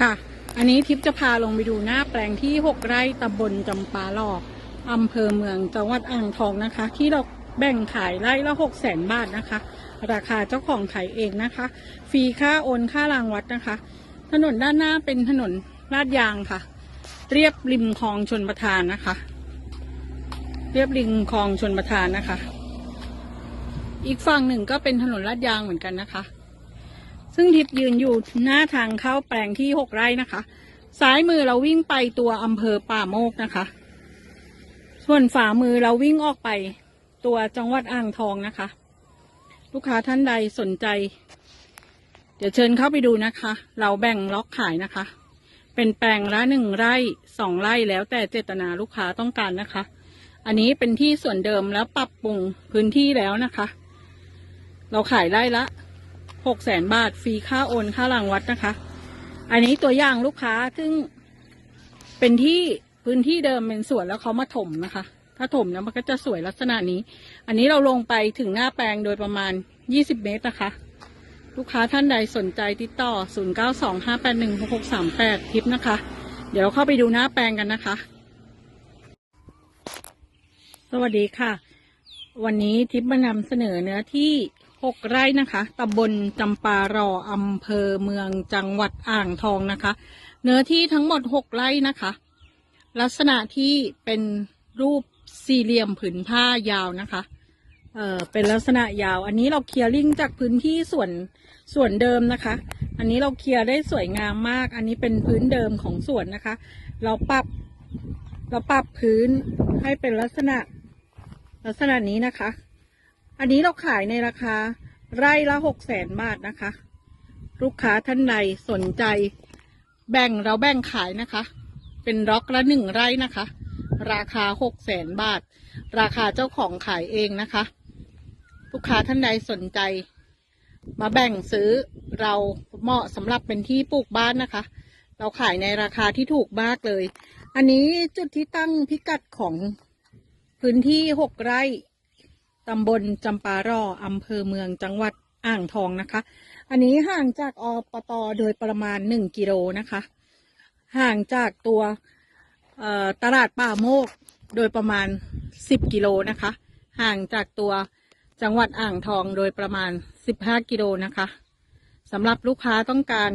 ค่ะ อันนี้ทิพย์จะพาลงไปดูหน้าแปลงที่ 6 ไร่ตำบลจำปาหลอกอำเภอเมืองจังหวัดอ่างทองนะคะ ที่เราแบ่งขายไร่ละ6แสนบาทนะคะ ราคาเจ้าของขายเองนะคะ ฟรีค่าโอนค่ารางวัดนะคะ ถนนด้านหน้าเป็นถนนลาดยางค่ะ เรียบริมคลองชนประทานนะคะ เรียบริมคลองชนประทานนะคะ อีกฝั่งหนึ่งก็เป็นถนนลาดยางเหมือนกันนะคะ ซึ่งทิพย์ยืนอยู่หน้าทางเข้าแปลงที่หกไร่นะคะ ซ้ายมือเราวิ่งไปตัวอำเภอป่าโมกนะคะ ส่วนฝ่ามือเราวิ่งออกไปตัวจังหวัดอ่างทองนะคะ ลูกค้าท่านใดสนใจ เดี๋ยวเชิญเข้าไปดูนะคะ เราแบ่งล็อกขายนะคะ เป็นแปลงละหนึ่งไร่สองไร่แล้วแต่เจตนาลูกค้าต้องการนะคะ อันนี้เป็นที่ส่วนเดิมแล้วปรับปรุงพื้นที่แล้วนะคะ เราขายไร่ละ หกแสนบาท ฟรีค่าโอนค่ารางวัดนะคะ อันนี้ตัวอย่างลูกค้าซึ่งเป็นที่พื้นที่เดิมเป็นสวนแล้วเขามาถมนะคะ ถ้าถมนะมันก็จะสวยลักษณะนี้ อันนี้เราลงไปถึงหน้าแปลงโดยประมาณยี่สิบเมตรนะคะ ลูกค้าท่านใดสนใจติดต่อ 0 9 2 5 8 1 6 6 3 8ทิปนะคะ เดี๋ยวเราเข้าไปดูหน้าแปลงกันนะคะ สวัสดีค่ะ วันนี้ทิปมานำเสนอเนื้อที่ 6ไร่นะคะตำบลจำปารออำเภอเมืองจังหวัดอ่างทองนะคะ เนื้อที่ทั้งหมด6ไร่นะคะ ลักษณะที่เป็นรูปสี่เหลี่ยมผืนผ้ายาวนะคะเอ่อเป็นลักษณะยาว อันนี้เราเคลียร์ลิงจากพื้นที่ส่วนส่วนเดิมนะคะ อันนี้เราเคลียร์ได้สวยงามมาก อันนี้เป็นพื้นเดิมของสวนนะคะ เราปรับเราปรับพื้นให้เป็นลักษณะลักษณะนี้นะคะ อันนี้เราขายในราคา ไร่ละหกแสนบาทนะคะ ลูกค้าท่านใดสนใจ แบ่งเราแบ่งขายนะคะ เป็นล็อกละหนึ่งไร่นะคะ ราคาหกแสนบาท ราคาเจ้าของขายเองนะคะ ลูกค้าท่านใดสนใจ มาแบ่งซื้อเราเหมาะสำหรับเป็นที่ปลูกบ้านนะคะ เราขายในราคาที่ถูกมากเลย อันนี้จุดที่ตั้งพิกัดของพื้นที่หกไร่ ตำบลจำปาร่ออำเภอเมืองจังหวัดอ่างทองนะคะ อันนี้ห่างจากอปตโดยประมาณหนึ่งกิโลนะคะ ห่างจากตัวตลาดป่าโมกโดยประมาณ10กิโลนะคะ ห่างจากตัวจังหวัดอ่างทองโดยประมาณ15กิโลนะคะสำหรับลูกค้าต้องการ